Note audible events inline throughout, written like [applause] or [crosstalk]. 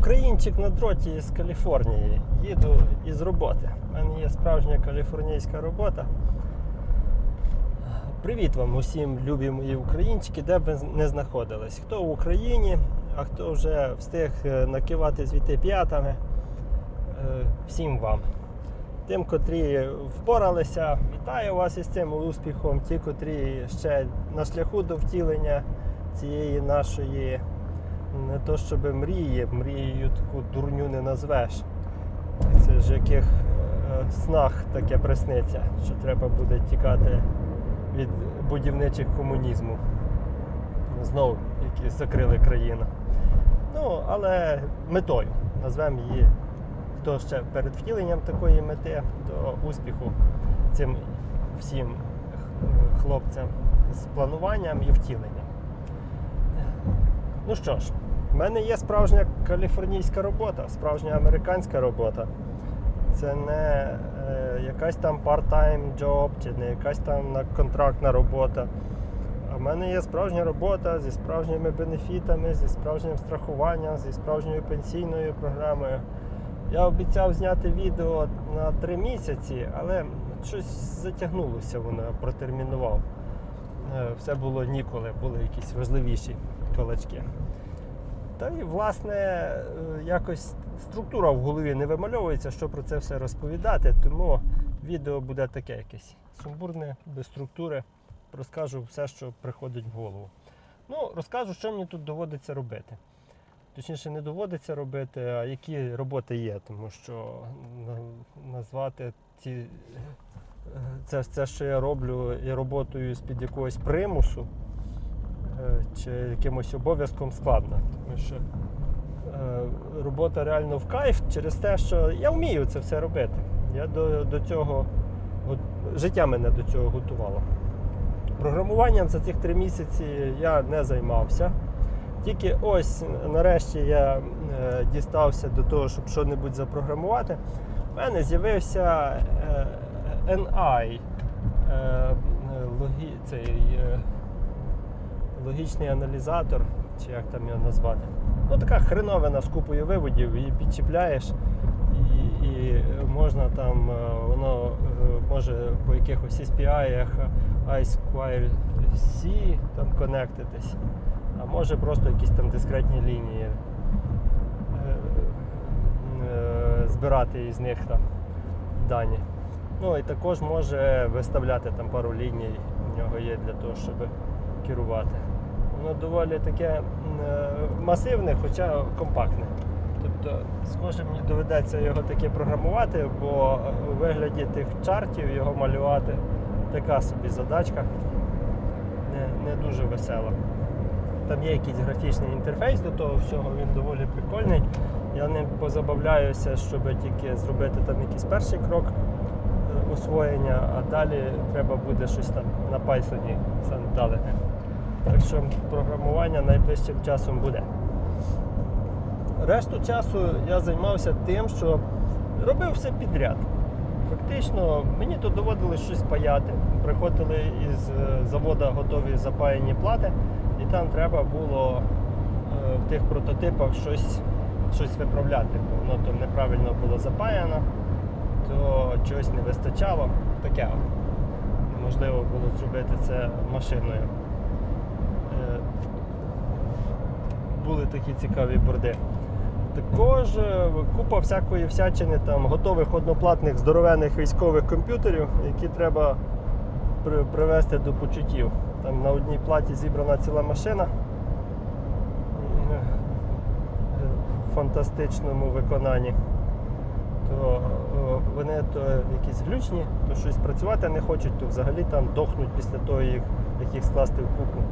Українчик на дроті з Каліфорнії. Їду із роботи. У мене є справжня каліфорнійська робота. Привіт вам усім, любі мої українчики, де б ви не знаходились. Хто в Україні, а хто вже встиг е, накивати звідти п'ятами. Е, Всім вам. Тим, котрі впоралися, вітаю вас із цим успіхом. Ті, котрі ще на шляху до втілення цієї нашої не то щоб мрії, мрією таку дурню не назвеш. Це ж яких е, снах таке присниться, що треба буде тікати від будівничих комунізму. Знову, які закрили країну. Ну, але метою. Назвемо її, хто ще перед втіленням такої мети, до успіху цим всім хлопцям з плануванням і втіленням. Ну що ж, в мене є справжня каліфорнійська робота, справжня американська робота. Це не е, якась там part-time job чи не якась там на- контрактна робота. А в мене є справжня робота зі справжніми бенефітами, зі справжнім страхуванням, зі справжньою пенсійною програмою. Я обіцяв зняти відео на три місяці, але щось затягнулося воно, протермінував. Е, Все було ніколи, були якісь важливіші балачки. Та і, власне, е, якось структура в голові не вимальовується, що про це все розповідати, тому відео буде таке якесь сумбурне, без структури. Розкажу все, що приходить в голову. Ну, розкажу, що мені тут доводиться робити. Точніше, не доводиться робити, а які роботи є, тому що назвати ці, е, це, це, що я роблю, є роботою з-під якогось примусу чи якимось обов'язком складно. Тому що е, робота реально в кайф через те, що я вмію це все робити. Я до, до цього, життя мене до цього готувало. Програмуванням за цих три місяці я не займався. Тільки ось нарешті я е, дістався до того, щоб що-небудь запрограмувати. У мене з'явився е, NI, е, логі, цей, е, логічний аналізатор, чи як там його назвати. Ну, така хреновина з купою виводів, її підчіпляєш, і, і можна там, е, воно е, може по якихось SPI, I2C там конектитись, а може просто якісь там дискретні лінії е, збирати із них там дані. Ну і також може виставляти там пару ліній, в нього є для того, щоб керувати. Воно доволі таке е, масивне, хоча компактне. Тобто, схоже, мені доведеться його таке програмувати, бо у вигляді тих чартів його малювати така собі задачка не, не дуже весела. Там є якийсь графічний інтерфейс до того всього, він доволі прикольний. Я ним позабавляюся, щоб тільки зробити там якийсь перший крок е, освоєння, а далі треба буде щось там на Python сандалити. Так що програмування найближчим часом буде. Решту часу я займався тим, що робив все підряд. Фактично, мені тут доводилось щось паяти. Приходили із е, завода готові запаяні плати, і там треба було е, в тих прототипах щось, щось виправляти. Бо воно там неправильно було запаяно, то чогось не вистачало. Таке неможливо було зробити це машиною. Е, Були такі цікаві борди. Також е, купа всякої всячини, там готових одноплатних здоровенних військових комп'ютерів, які треба при- привести до почуттів. Там на одній платі зібрана ціла машина Е, е, в фантастичному виконанні. То вони то якісь глючні, то щось працювати не хочуть, то взагалі там дохнуть після того, як їх скласти в купу.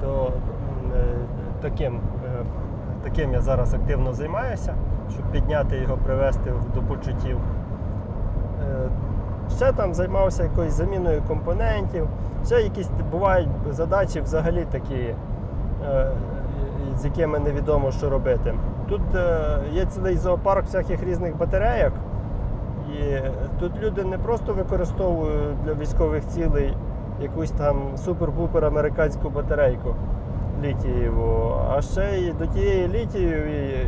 То таким, е, таким я зараз активно займаюся, щоб підняти його, привести до почуттів. Е, Ще там займався якоюсь заміною компонентів. Ще якісь бувають задачі взагалі такі, е, з якими невідомо, що робити. Тут є цілий зоопарк всяких різних батарейок. І тут люди не просто використовують для військових цілей якусь там супер-пупер американську батарейку. Літієву, а ще й до тієї літієвої,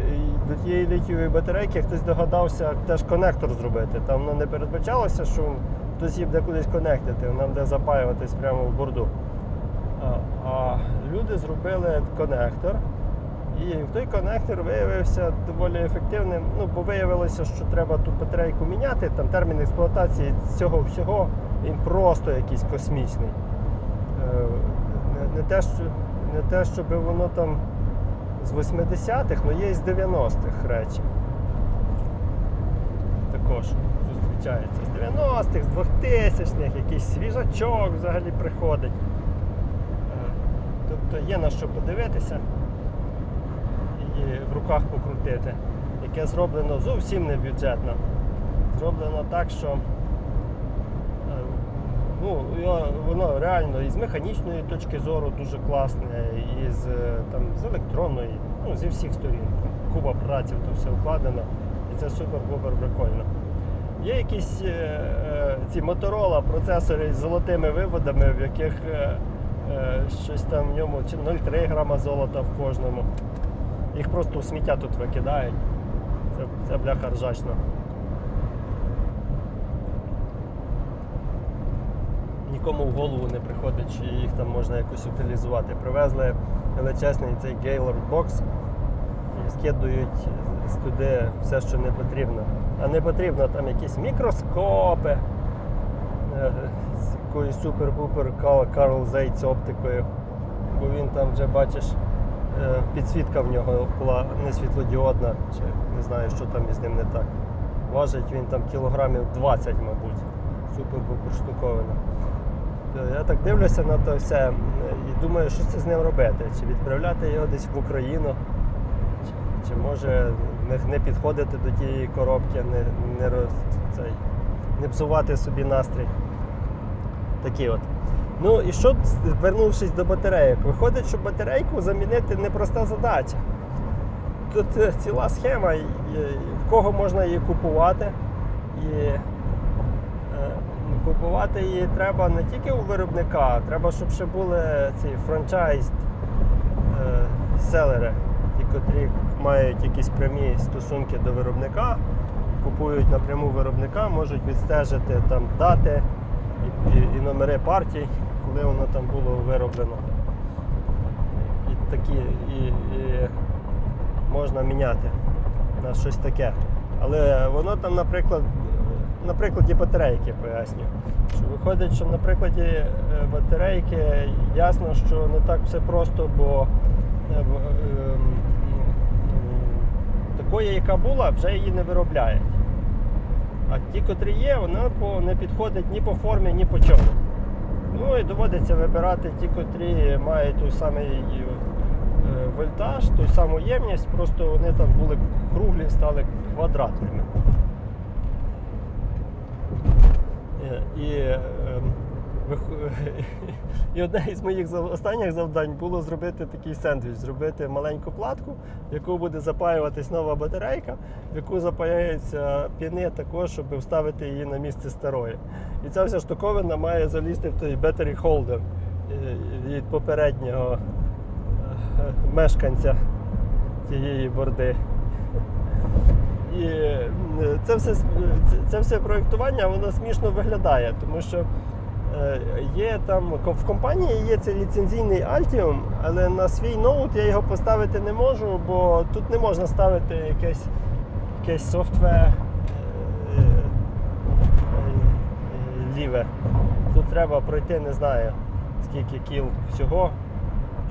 до тієї літієвої батарейки хтось догадався теж конектор зробити. Там воно не передбачалося, що хтось їм буде кудись конектити, нам буде запаюватись прямо в борду. А, а люди зробили конектор. І той конектор виявився доволі ефективним. Ну, бо виявилося, що треба ту батарейку міняти. Там термін експлуатації цього всього він просто якийсь космічний. Е, не, те, що, не те, щоб воно там з 80-х, але є і з 90-х речі. Також зустрічається з 90-х, з 2000-х, якийсь свіжачок взагалі приходить. Е, Тобто є на що подивитися і в руках покрутити, яке зроблено зовсім не бюджетно. Зроблено так, що ну, воно реально і з механічної точки зору дуже класне, і з, е, там, з електронної, ну, зі всіх сторін. Куба праців, то все вкладено, і це супер-бубер прикольно. Є якісь е, е, ці Motorola процесори з золотими виводами, в яких е, е, щось там в ньому чи 0,3 грама золота в кожному. Їх просто у сміття тут викидають. Це, це бляха ржачно. Нікому в голову не приходить, що їх там можна якось утилізувати. Привезли величезний цей Gaylord Box і скидують туди все, що не потрібно. А не потрібно там якісь мікроскопи е, з якоюсь супер-пупер Карл Зейц оптикою. Бо він там вже бачиш, е, підсвітка в нього була не світлодіодна, чи не знаю, що там із ним не так. Важить він там кілограмів 20, мабуть. Супер-пупер штуковина. Я так дивлюся на то все і думаю, що це з ним робити. Чи відправляти його десь в Україну, чи, чи може не, підходити до тієї коробки, не, не, роз, цей, не псувати собі настрій. Такі от. Ну і що, вернувшись до батарейок, виходить, що батарейку замінити непроста задача. Тут е, ціла схема, в кого можна її купувати. І купувати її треба не тільки у виробника, треба, щоб ще були ці франчайз е, селери, ті, котрі мають якісь прямі стосунки до виробника, купують напряму виробника, можуть відстежити там дати і, і, і номери партій, коли воно там було вироблено. І такі, і, і можна міняти на щось таке. Але воно там, наприклад, на прикладі батарейки поясню. Що виходить, що на прикладі е, батарейки ясно, що не так все просто, бо е, ем, такої, яка була, вже її не виробляють. А ті, котрі є, вона не підходить ні по формі, ні по чому. Ну і доводиться вибирати ті, котрі мають той самий е, вольтаж, ту саму ємність, просто вони там були круглі, стали квадратними. Е, І, ем, [laughs] і одне із моїх останніх завдань було зробити такий сендвіч, зробити маленьку платку, в яку буде запаюватись нова батарейка, в яку запаяються піни також, щоб вставити її на місце старої. І ця вся штуковина має залізти в той battery holder е, від попереднього е, мешканця цієї борди. І е, це все, це, все проєктування воно смішно виглядає, тому що е, є там в компанії є цей ліцензійний Altium, але на свій ноут я його поставити не можу, бо тут не можна ставити якесь, якесь софтвер е, ліве. Тут треба пройти, не знаю, скільки кіл всього,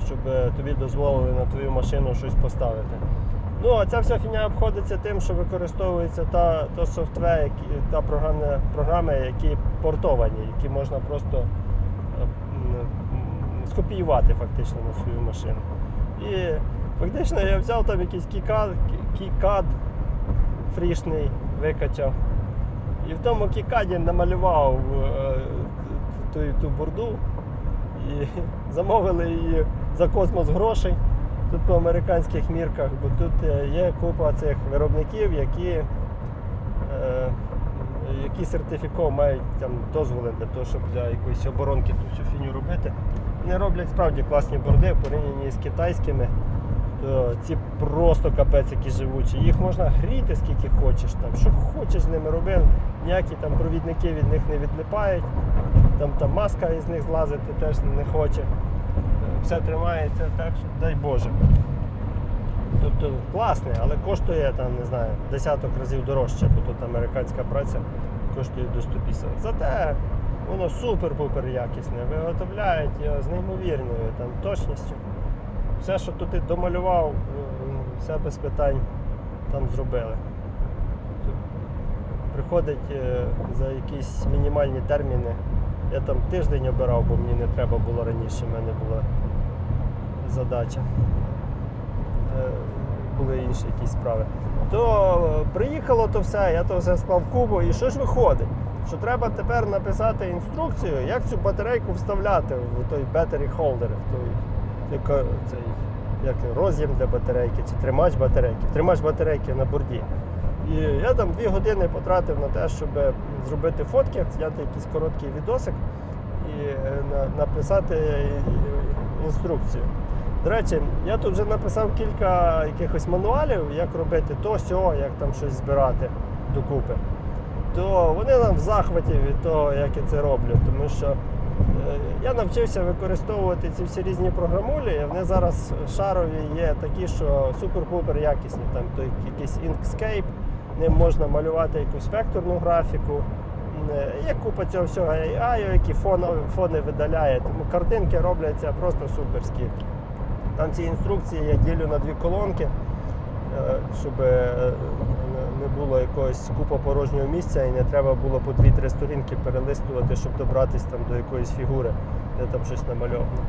щоб тобі дозволили на твою машину щось поставити. Ну, а ця вся фігня обходиться тим, що використовується та, та софтвер, які, та програми, програми, які портовані, які можна просто е, скопіювати фактично на свою машину. І фактично я взяв там якийсь кікад, кікад фрішний, викачав. І в тому кікаді намалював е, ту, ту борду і [laughs] замовили її за космос грошей тут по американських мірках, бо тут е, є купа цих виробників, які, е, які сертифіков мають там дозволи для того, щоб для якоїсь оборонки ту всю фіню робити. вони роблять справді класні борди в порівнянні з китайськими. То ці просто капець які живучі. Їх можна гріти скільки хочеш, там, що хочеш з ними роби. Ніякі там провідники від них не відлипають. Там, там маска із них злазити теж не хоче. Все тримається так, що дай Боже. Тобто класний, але коштує там, не знаю, десяток разів дорожче, бо тут американська праця коштує до 150. Зате воно супер-пупер якісне. Виготовляють його з неймовірною там, точністю. Все, що тут домалював, все без питань там зробили. Приходить е, за якісь мінімальні терміни. Я там тиждень обирав, бо мені не треба було раніше, в мене була задача. Е, Були інші якісь справи. То е, приїхало то все, я то все склав кубу, і що ж виходить? Що треба тепер написати інструкцію, як цю батарейку вставляти в той battery holder, в той цей як роз'єм для батарейки чи тримач батарейки, тримач батарейки на борді. І я там дві години потратив на те, щоб зробити фотки, зняти якийсь короткий відосик і е, написати е, інструкцію. До речі, я тут вже написав кілька якихось мануалів, як робити то, сьо, як там щось збирати докупи. То вони там в захваті від того, як я це роблю, тому що е, я навчився використовувати ці всі різні програмулі, і вони зараз шарові є такі, що супер-пупер якісні. Там той якийсь Inkscape, ним можна малювати якусь векторну графіку. Е, Є купа цього всього AI, які фони, фони видаляє, тому картинки робляться просто суперські. Там ці інструкції я ділю на дві колонки, е, щоб е, не було якогось купа порожнього місця і не треба було по 2-3 сторінки перелистувати, щоб добратися там до якоїсь фігури, де там щось намальовано.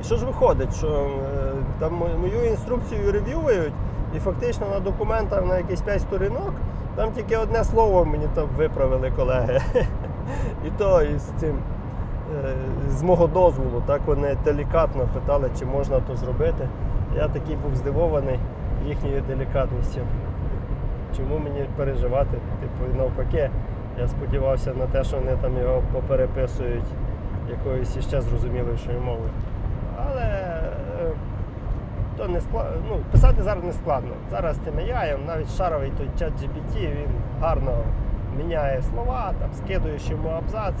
І що ж виходить, що е, там мою інструкцію рев'юють, і фактично на документах на якісь 5 сторінок там тільки одне слово мені там виправили колеги. [laughs] І то із цим е, з мого дозволу, так вони делікатно питали, чи можна то зробити. Я такий був здивований їхньою делікатністю. Чому мені переживати? Типу, навпаки, я сподівався на те, що вони там його попереписують якоюсь іще зрозумілішою мовою. Але е, то не складно. Ну, писати зараз не складно. Зараз цим AI, навіть шаровий той чат GPT, він гарно міняє слова, там, скидуєш йому абзац,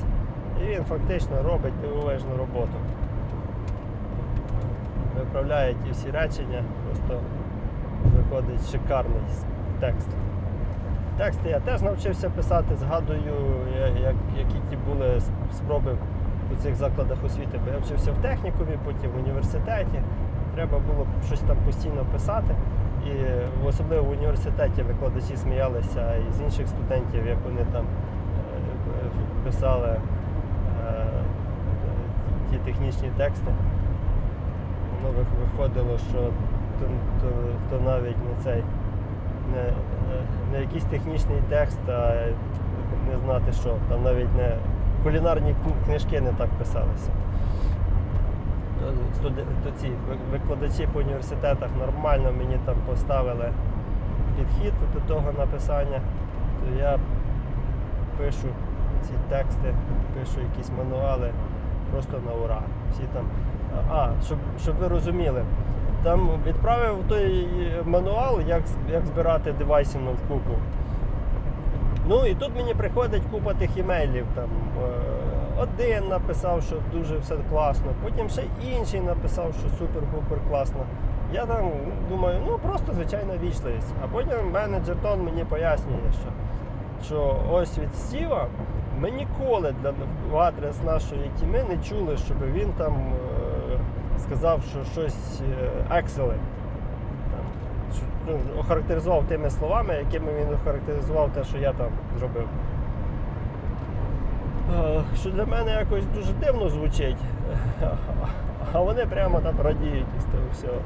і він фактично робить дивовижну роботу. Виправляє ті всі речення, просто виходить шикарний текст. Тексти я теж навчився писати, згадую, як, які ті були спроби у цих закладах освіти, бо я вчився в технікумі, потім в університеті. Треба було щось там постійно писати. І особливо в університеті викладачі сміялися із інших студентів, як вони там е, писали е, ті технічні тексти. Воно виходило, що то, то, то навіть не цей не, не якийсь технічний текст, а не знати що. Там навіть не кулінарні книжки не так писалися. То, то ці викладачі по університетах нормально мені там поставили підхід до того написання, то я пишу ці тексти, пишу якісь мануали просто на ура. Всі там. А, щоб, щоб ви розуміли, там відправив той мануал, як, як збирати девайси на вкупу. Ну і тут мені приходить купа тих імейлів. Там, е, один написав, що дуже все класно, потім ще інший написав, що супер-пупер класно. Я там думаю, ну просто звичайна вічливість. А потім менеджер Тон мені пояснює, що, що ось від Стіва ми ніколи для, в адрес нашої тіми не чули, щоб він там е, сказав, що щось е, excellent. Там, що, ну, охарактеризував тими словами, якими він охарактеризував те, що я там зробив. Е, Що для мене якось дуже дивно звучить, а вони прямо там радіють із того всього.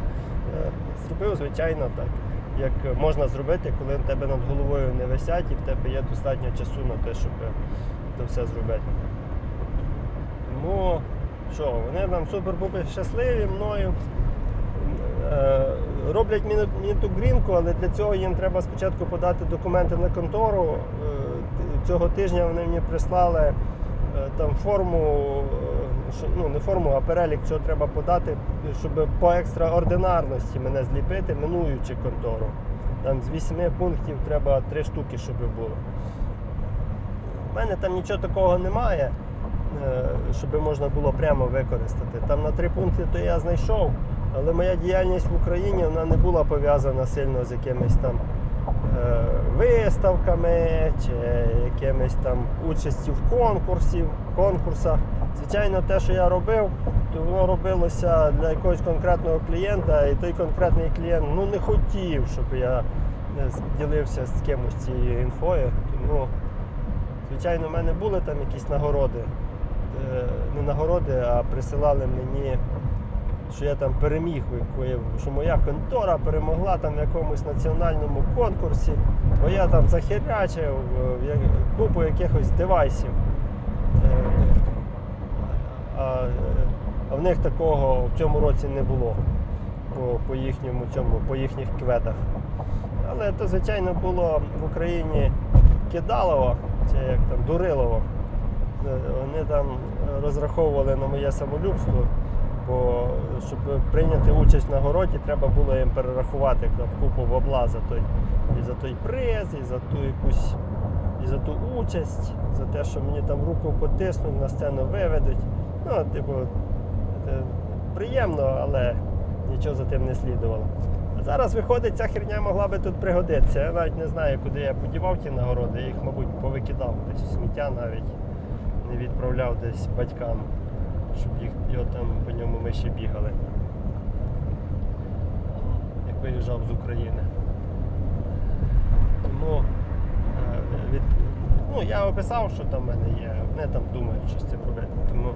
Е, Зробив, звичайно, так, як можна зробити, коли в тебе над головою не висять і в тебе є достатньо часу на те, щоб це все зробити. Тому що, вони там супер-пупер щасливі мною. Е, Роблять мені, ту грінку, але для цього їм треба спочатку подати документи на контору. Е, Цього тижня вони мені прислали е, там форму, ну не форму, а перелік, що треба подати, щоб по екстраординарності мене зліпити, минуючи контору. Там з вісьми пунктів треба три штуки, щоб було. У мене там нічого такого немає, е, щоб можна було прямо використати. Там на три пункти то я знайшов, але моя діяльність в Україні вона не була пов'язана сильно з якимись там е, виставками чи якимись там участю в конкурсі, конкурсах. Звичайно, те, що я робив, то воно робилося для якогось конкретного клієнта, і той конкретний клієнт ну, не хотів, щоб я е, ділився з кимось цією інфою. Тому, звичайно, в мене були там якісь нагороди. Е, Не нагороди, а присилали мені, що я там переміг, що моя контора перемогла там в якомусь національному конкурсі, бо я там захерячив е, купу якихось девайсів. Е, а в них такого в цьому році не було по, по їхньому цьому, по їхніх кветах. Але то, звичайно, було в Україні Кидалово, чи як там Дурилово. Е, Вони там розраховували на моє самолюбство, бо щоб прийняти участь в нагороді, треба було їм перерахувати там, купу бабла за той, і за той приз, і за ту якусь і за ту участь, за те, що мені там руку потиснуть, на сцену виведуть. Ну, типу, це приємно, але нічого за тим не слідувало. Зараз виходить, ця херня могла би тут пригодитися. Я навіть не знаю, куди я подівав ті нагороди, я їх, мабуть, повикидав десь в сміття навіть, не відправляв десь батькам, щоб їх його там по ньому ми ще бігали. Як виїжджав з України. Тому е, від, ну, я описав, що там в мене є. Вони там думають, що з цим робити. Тому,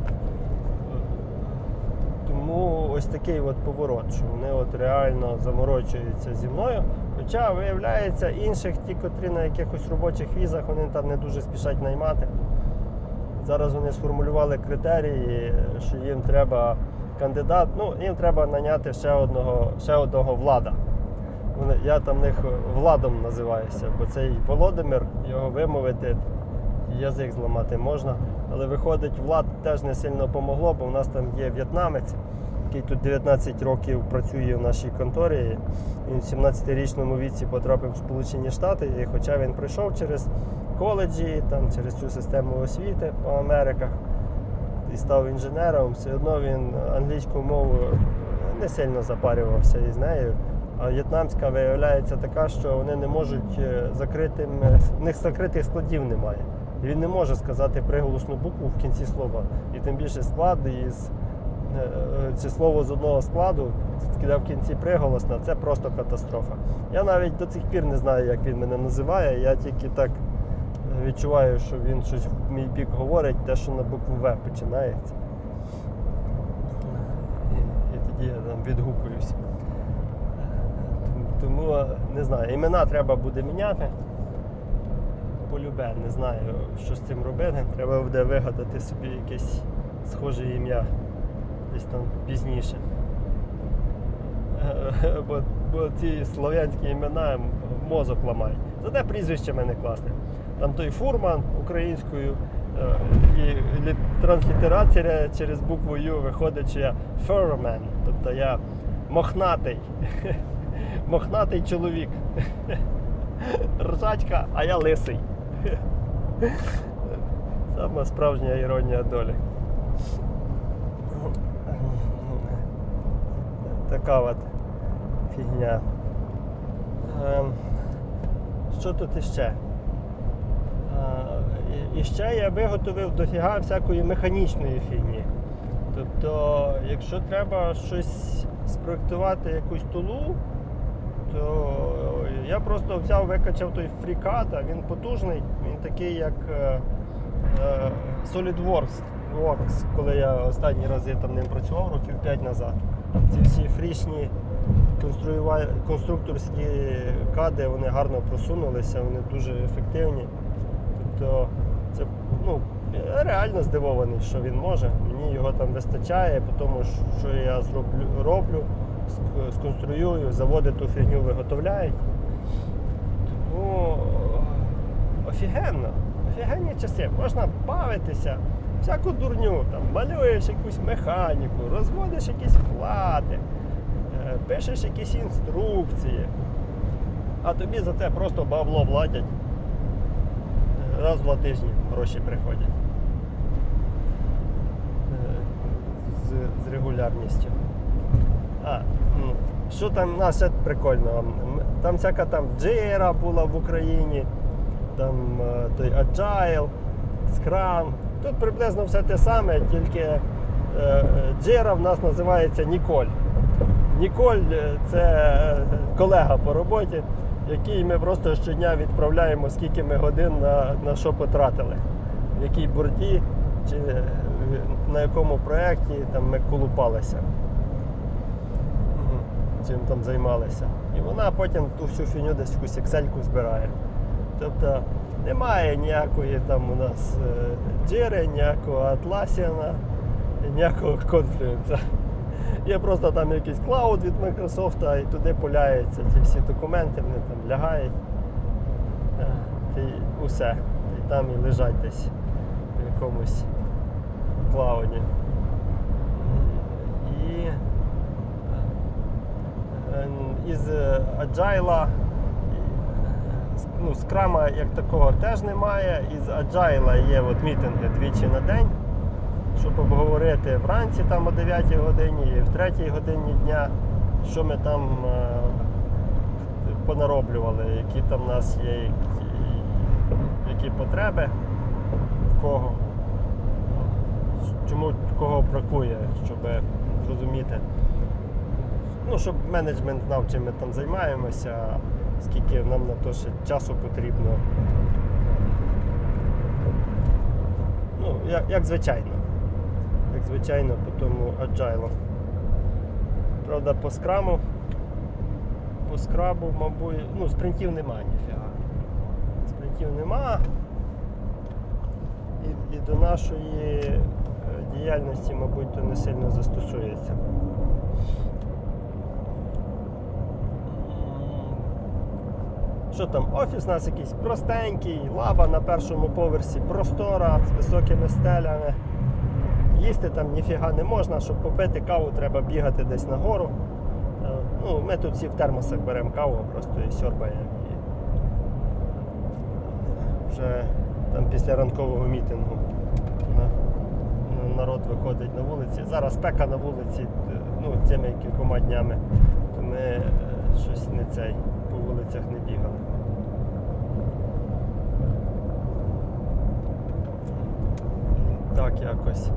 тому ось такий от поворот, що вони от реально заморочуються зі мною. Хоча, виявляється, інших, ті, котрі на якихось робочих візах, вони там не дуже спішать наймати. Зараз вони сформулювали критерії, що їм треба кандидат, ну їм треба наняти ще одного, ще одного влада. Я там них владом називаюся, бо цей Володимир, його вимовити, язик зламати можна. Але виходить, влад теж не сильно помогло, бо в нас там є в'єтнамець, який тут 19 років працює в нашій конторі. Він в 17-річному віці потрапив в Сполучені Штати, і хоча він пройшов через коледжі, там, через цю систему освіти по Америках і став інженером, все одно він англійську мову не сильно запарювався із нею. А в'єтнамська виявляється така, що вони не можуть е, закритим, в них закритих складів немає. Він не може сказати приголосну букву в кінці слова. І тим більше склад із е, е, чи слово з одного складу, де в кінці приголосна, це просто катастрофа. Я навіть до цих пір не знаю, як він мене називає. Я тільки так е, відчуваю, що він щось в мій бік говорить, те, що на букву В починається. І, і тоді я там відгукуюсь. Тому е, не знаю, імена треба буде міняти. Полюбе, не знаю, що з цим робити. Треба буде вигадати собі якесь схоже ім'я десь там пізніше. Е, Бо, бо ці слов'янські імена мозок ламають. Зате прізвище в мене класне. Там той фурман українською е, і транслітерація через букву Ю виходить, що я furman, тобто я мохнатий. [laughs] Мохнатий чоловік. [laughs] Ржачка, а я лисий. Сама справжня іронія долі. Така от фігня. Ем, Що тут іще? Е, і- ще я виготовив дофіга всякої механічної фігні. Тобто, якщо треба щось спроектувати якусь тулу, то я просто взяв, викачав той FreeCAD, він потужний, він такий, як е, е, SolidWorks, Works, коли я останні рази там ним працював років 5 назад. Ці всі фрішні конструкторські кади вони гарно просунулися, вони дуже ефективні. Тобто це ну, я реально здивований, що він може. Мені його там вистачає, тому що я зроблю, роблю, сконструюю, заводи ту фігню виготовляють. Тому офігенно, офігенні часи. Можна бавитися, всяку дурню, там, малюєш якусь механіку, розводиш якісь плати, е, пишеш якісь інструкції, а тобі за це просто бабло платять. Е, Раз в два тижні гроші приходять. Е, З, з регулярністю. А, що там нас ще прикольно? Там всяка там Jira була в Україні, там е, той Agile, Scrum. Тут приблизно все те саме, тільки е, е, Jira в нас називається Ніколь. Ніколь е, це е, колега по роботі, який ми просто щодня відправляємо, скільки ми годин на, на що потратили, в якій борді чи е, на якому проєкті ми колупалися. Чим там займалися. І вона потім ту всю фіню десь якусь Excel збирає. Тобто немає ніякої там у нас е, джири, ніякого Atlassian, ніякого конфлюенса. Є просто там якийсь клауд від Microsoft, і туди пуляються ці всі документи, вони там лягають. Е, Та усе. І там і лежать десь в якомусь клауді. І е, із е, Agile, ну, скрама як такого теж немає. Із Agile є от мітинги двічі на день, щоб обговорити вранці там о 9 годині і в 3 годині дня, що ми там е, понароблювали, які там в нас є, які, які потреби, кого, чому кого бракує, щоб зрозуміти. Ну, щоб менеджмент знав, чим ми там займаємося, скільки нам на то ще часу потрібно. Ну, як, як звичайно. Як звичайно, по тому agile. Правда, по скраму. По скрабу, мабуть, ну, спринтів нема ніфіга. Спринтів нема. І, і до нашої е, діяльності, мабуть, то не сильно застосується. Що там, офіс у нас якийсь простенький, лаба на першому поверсі, простора з високими стелями. Їсти там ніфіга не можна, щоб попити каву, треба бігати десь нагору. Е, Ну, ми тут всі в термосах беремо каву, просто і сьорбаємо. Вже там після ранкового мітингу на- на- народ виходить на вулиці. Зараз спека на вулиці, е, ну, цими кількома днями, то ми е, щось не цей по вулицях не бігали. Так якось.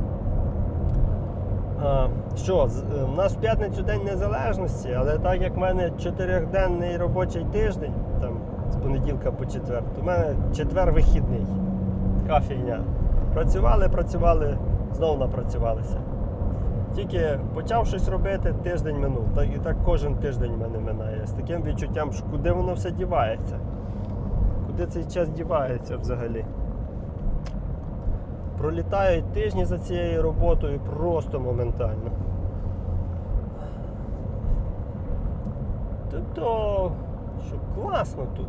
А, що, е, нас в п'ятницю День Незалежності, але так як в мене чотирьохденний робочий тиждень, там з понеділка по четвер, то в мене четвер вихідний. Така фігня. Працювали, працювали, знову напрацювалися. Тільки почав щось робити, тиждень минув. Так, і так кожен тиждень в мене минає. З таким відчуттям, що куди воно все дівається. Куди цей час дівається взагалі. Пролітають тижні за цією роботою просто моментально. Тобто, що класно тут.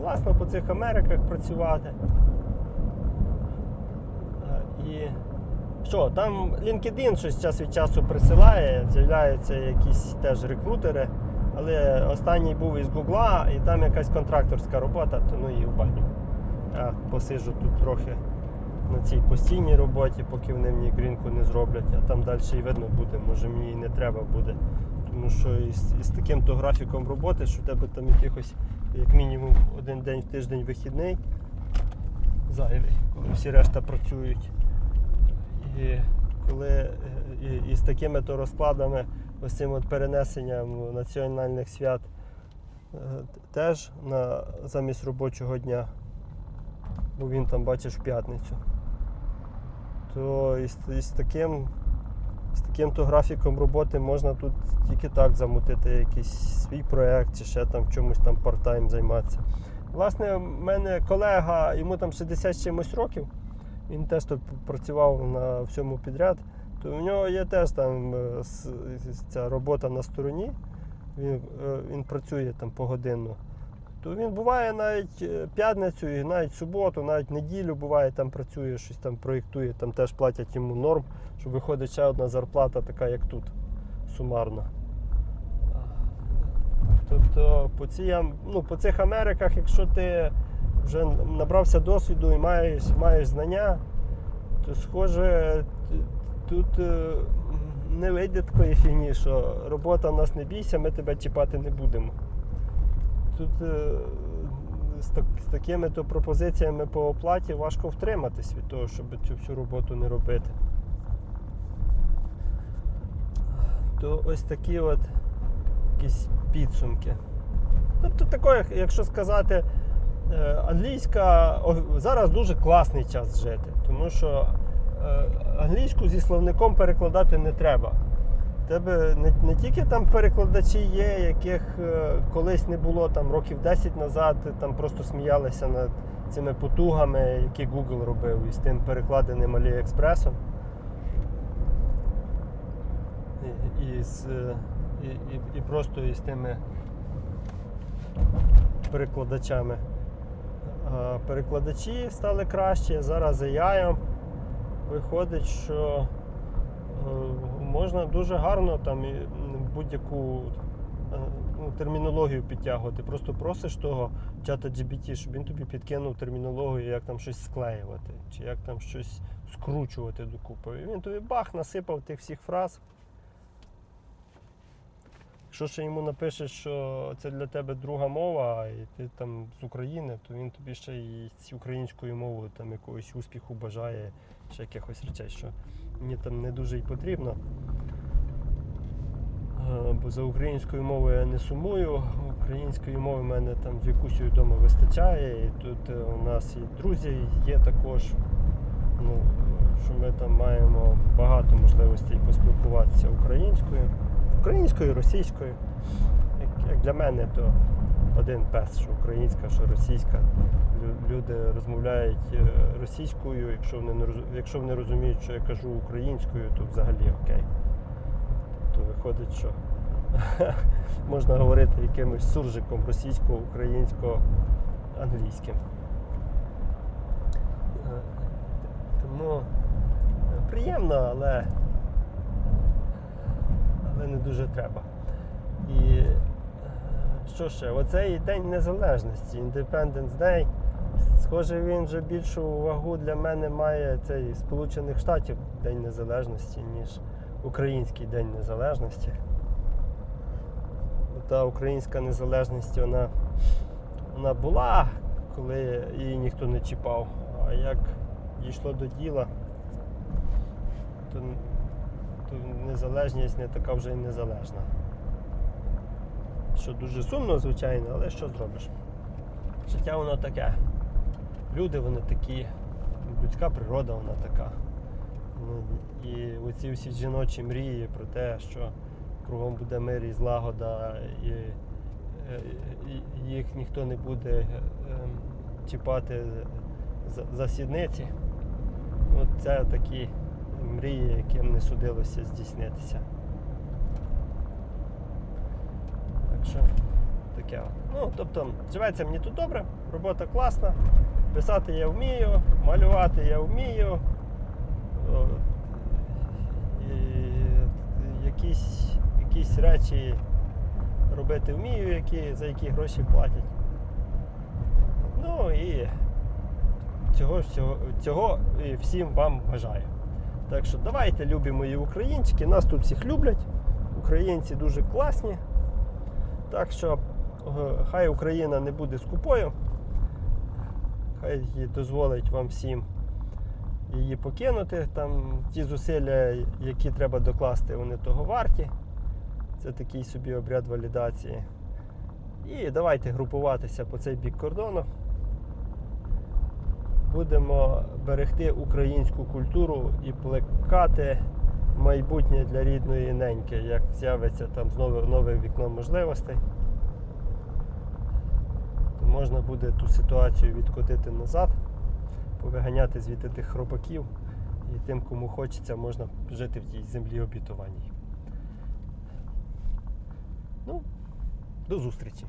Класно по цих Америках працювати. І що, там LinkedIn щось час від часу присилає, з'являються якісь теж рекрутери, але останній був із Гугла, і там якась контракторська робота, то ну і в баню. Я посиджу тут трохи на цій постійній роботі, поки вони мені грінку не зроблять, а там далі і видно буде, може мені і не треба буде. Тому що із, із таким то графіком роботи, що в тебе там якихось, як мінімум, один день в тиждень вихідний зайвий, коли всі решта працюють. І коли е, і, і з такими то розкладами, ось цим от перенесенням національних свят е, теж на, замість робочого дня, бо він там бачиш в п'ятницю, то із, із таким. З таким то графіком роботи можна тут тільки так замутити якийсь свій проєкт чи ще там чомусь там парт-тайм займатися. Власне, в мене колега, йому там 60 чимось років, він теж тут працював на всьому підряд, то в нього є теж там е, ця робота на стороні. Він, е, він працює там погодинно. То він буває навіть е, п'ятницю, і навіть суботу, навіть неділю буває, там працює, щось там проєктує, там теж платять йому норм, що виходить ще одна зарплата, така як тут, сумарно. Тобто по, ам- ну, по цих Америках, якщо ти вже набрався досвіду і маєш, маєш знання, то схоже, тут е, не вийде такої фігні, що робота в нас не бійся, ми тебе чіпати не будемо. Тут е, з, так, з такими то пропозиціями по оплаті важко втриматись від того, щоб цю всю роботу не робити. То ось такі от якісь підсумки. Тобто, такої, якщо сказати, е, англійська зараз дуже класний час жити, тому що е, англійську зі словником перекладати не треба. Тебе не, не тільки там перекладачі є, яких е, колись не було там років 10 назад, там просто сміялися над цими потугами, які Google робив із тим перекладеним Аліекспресом. І, і, з, е, і, і, і просто із тими перекладачами. А перекладачі стали краще. Зараз AI виходить, що е, можна дуже гарно там будь-яку е, ну, термінологію підтягувати. Просто просиш того чата GBT, щоб він тобі підкинув термінологію, як там щось склеювати, чи як там щось скручувати докупи. І він тобі бах, насипав тих всіх фраз. Якщо ще йому напишеш, що це для тебе друга мова, і ти там з України, то він тобі ще і з українською мовою там якогось успіху бажає, ще якихось речей, що мені там не дуже й потрібно. Е, Бо за українською мовою я не сумую. Української мови в мене там з Вікусею вдома вистачає. І тут е, у нас і друзі є також. Ну, що ми там маємо багато можливостей поспілкуватися українською. Українською, російською. Як для мене, то один пес, що українська, що російська. Люди розмовляють е, російською, якщо вони не якщо вони розуміють, що я кажу українською, то взагалі окей. То виходить, що [laughs] можна говорити якимось суржиком російсько-українсько-англійським. Е, Тому е, приємно, але, але не дуже треба. І що ще? Оцей День Незалежності, Independence Day. Схоже, він вже більшу вагу для мене має цей Сполучених Штатів День Незалежності, ніж Український День Незалежності. Та українська незалежність вона, вона була, коли її ніхто не чіпав. А як дійшло до діла, то, то незалежність не така вже й незалежна. Що дуже сумно, звичайно, але що зробиш? Життя воно таке. Люди вони такі, людська природа вона така. Ну, І оці всі жіночі мрії про те, що кругом буде мир і злагода, і, їх ніхто не буде е, ем, чіпати за, сідниці. Це такі мрії, яким не судилося здійснитися. Так що таке. Ну, тобто, живеться мені тут добре, робота класна, писати я вмію, малювати я вмію. І якісь, якісь речі робити вмію, які, за які гроші платять. Ну і цього, всього, цього і всім вам бажаю. Так що давайте, любі мої українчики, нас тут всіх люблять. Українці дуже класні. Так що е, хай Україна не буде скупою, хай дозволить вам всім її покинути. Там ті зусилля, які треба докласти, вони того варті. Це такий собі обряд валідації. І давайте групуватися по цей бік кордону. Будемо берегти українську культуру і плекати майбутнє для рідної неньки, як з'явиться там знову нове вікно можливостей. То можна буде ту ситуацію відкотити назад, повиганяти звідти тих хробаків, і тим, кому хочеться, можна жити в тій землі обітованій. Ну, до зустрічі!